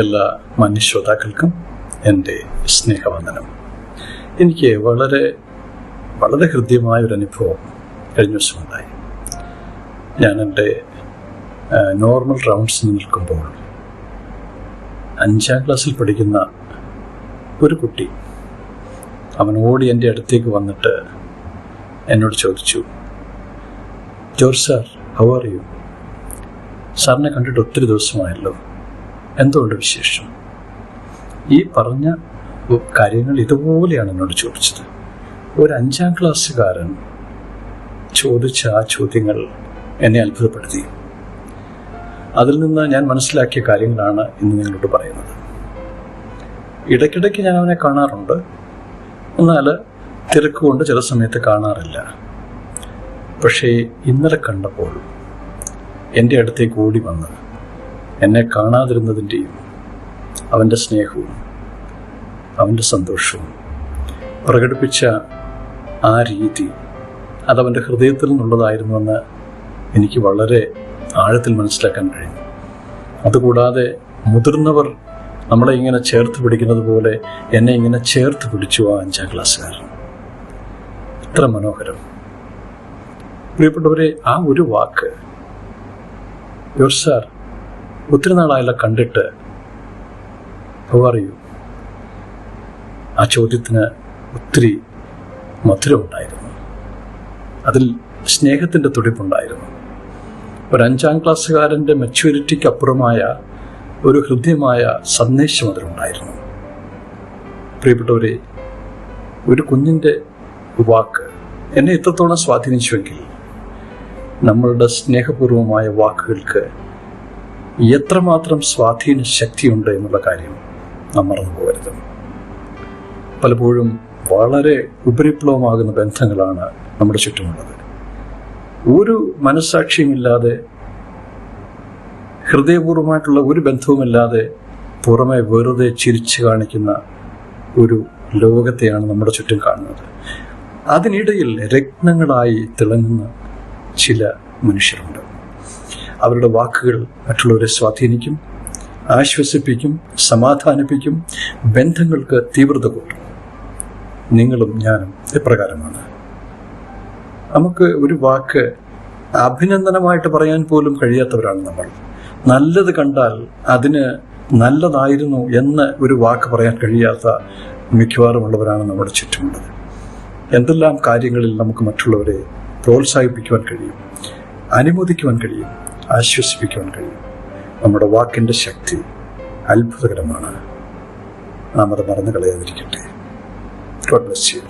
എല്ലാ മാന്യശ്രോതാക്കൾക്കും എന്റെ സ്നേഹവന്ദനം. എനിക്ക് വളരെ വളരെ ഹൃദ്യമായ ഒരു അനുഭവം കഴിഞ്ഞ ദിവസം ഉണ്ടായി ഞാൻ എന്റെ നോർമൽ റൗണ്ട്സ് നിൽക്കുമ്പോൾ അഞ്ചാം ക്ലാസ്സിൽ പഠിക്കുന്ന ഒരു കുട്ടി അവൻ ഓടി എന്റെ അടുത്തേക്ക് വന്നിട്ട് എന്നോട് ചോദിച്ചു George sir how are you സാറിനെ കണ്ടിട്ട് ഒത്തിരി ദിവസമായല്ലോ. എന്തുകൊണ്ട് വിശേഷം? ഈ പറഞ്ഞ കാര്യങ്ങൾ ഇതുപോലെയാണ് എന്നോട് ചോദിച്ചത്. ഒരു അഞ്ചാം ക്ലാസ്സുകാരൻ ചോദിച്ച ആ ചോദ്യങ്ങൾ എന്നെ അത്ഭുതപ്പെടുത്തി. അതിൽ നിന്ന് ഞാൻ മനസ്സിലാക്കിയ കാര്യങ്ങളാണ് ഇന്ന് നിങ്ങളോട് പറയുന്നത്. ഇടയ്ക്കിടയ്ക്ക് ഞാൻ അവനെ കാണാറുണ്ട്. എന്നാൽ തിരക്കുകൊണ്ട് ചില സമയത്ത് കാണാറില്ല. പക്ഷേ ഇന്നലെ കണ്ടപ്പോൾ എന്റെ അടുത്തേക്ക് ഓടി വന്ന് എന്നെ കാണാതിരുന്നതിന്റെയും അവന്റെ സ്നേഹവും അവന്റെ സന്തോഷവും പ്രകടിപ്പിച്ച ആ രീതി അതവന്റെ ഹൃദയത്തിൽ നിന്നുള്ളതായിരുന്നുവെന്ന് എനിക്ക് വളരെ ആഴത്തിൽ മനസ്സിലാക്കാൻ കഴിഞ്ഞു. അതുകൂടാതെ മുതിർന്നവർ നമ്മളെ ഇങ്ങനെ ചേർത്ത് പിടിക്കുന്നത് പോലെ എന്നെ ഇങ്ങനെ ചേർത്ത് പിടിച്ചു ആ അഞ്ചാം ക്ലാസ്സുകാരൻ. എത്ര മനോഹരം. പ്രിയപ്പെട്ടവരെ ആ ഒരു വാക്ക് യുവർ സാർ ഒത്തിരി നാളായല്ല കണ്ടിട്ട് ആർ ആ ചോദ്യത്തിന് ഒത്തിരി മധുരമുണ്ടായിരുന്നു അതിൽ സ്നേഹത്തിന്റെ തുടിപ്പുണ്ടായിരുന്നു. ഒരു അഞ്ചാം ക്ലാസ്സുകാരന്റെ മെച്യൂരിറ്റിക്ക് അപ്പുറമായ ഒരു ഹൃദ്യമായ സന്ദേശം അതിലുണ്ടായിരുന്നു പ്രിയപ്പെട്ടവരെ ഒരു കുഞ്ഞിന്റെ വാക്ക് എന്നെ ഇത്രത്തോളം സ്വാധീനിച്ചുവെങ്കിൽ നമ്മളുടെ സ്നേഹപൂർവമായ വാക്കുകൾക്ക് എത്രമാത്രം സ്വാധീന ശക്തിയുണ്ട് എന്നുള്ള കാര്യം നാം മറന്നു പോകരുത്. പലപ്പോഴും വളരെ ഉപരിപ്ലവമാകുന്ന ബന്ധങ്ങളാണ് നമ്മുടെ ചുറ്റുമുള്ളത്. ഒരു മനസ്സാക്ഷിയുമില്ലാതെ ഹൃദയപൂർവമായിട്ടുള്ള ഒരു ബന്ധവുമില്ലാതെ പുറമെ വെറുതെ ചിരിച്ചു കാണിക്കുന്ന ഒരു ലോകത്തെയാണ് നമ്മുടെ ചുറ്റും കാണുന്നത്. അതിനിടയിൽ രത്നങ്ങളായി തിളങ്ങുന്ന ചില മനുഷ്യരുണ്ട്. അവരുടെ വാക്കുകൾ മറ്റുള്ളവരെ സ്വാധീനിക്കും ആശ്വസിപ്പിക്കും സമാധാനിപ്പിക്കും ബന്ധങ്ങൾക്ക് തീവ്രത കൂട്ടും. നിങ്ങളും ഞാനും എപ്രകാരമാണ് നമുക്ക് ഒരു വാക്ക് അഭിനന്ദനമായിട്ട് പറയാൻ പോലും കഴിയാത്തവരാണ് നമ്മൾ. നല്ലത് കണ്ടാൽ അതിന് നല്ലതായിരുന്നു എന്ന് ഒരു വാക്ക് പറയാൻ കഴിയാത്ത മിക്കവാറുമുള്ളവരാണ് നമ്മുടെ ചുറ്റുമുള്ളത്. എന്തെല്ലാം കാര്യങ്ങളിൽ നമുക്ക് മറ്റുള്ളവരെ പ്രോത്സാഹിപ്പിക്കുവാൻ കഴിയും അനുമോദിക്കുവാൻ കഴിയും ആശ്വസിപ്പിക്കുവാൻ കഴിയും. നമ്മുടെ വാക്കിന്റെ ശക്തി അത്ഭുതകരമാണ്. നാം അത് മറന്നു കളയാതിരിക്കട്ടെ ഗോഡ് ബ്ലസ് യു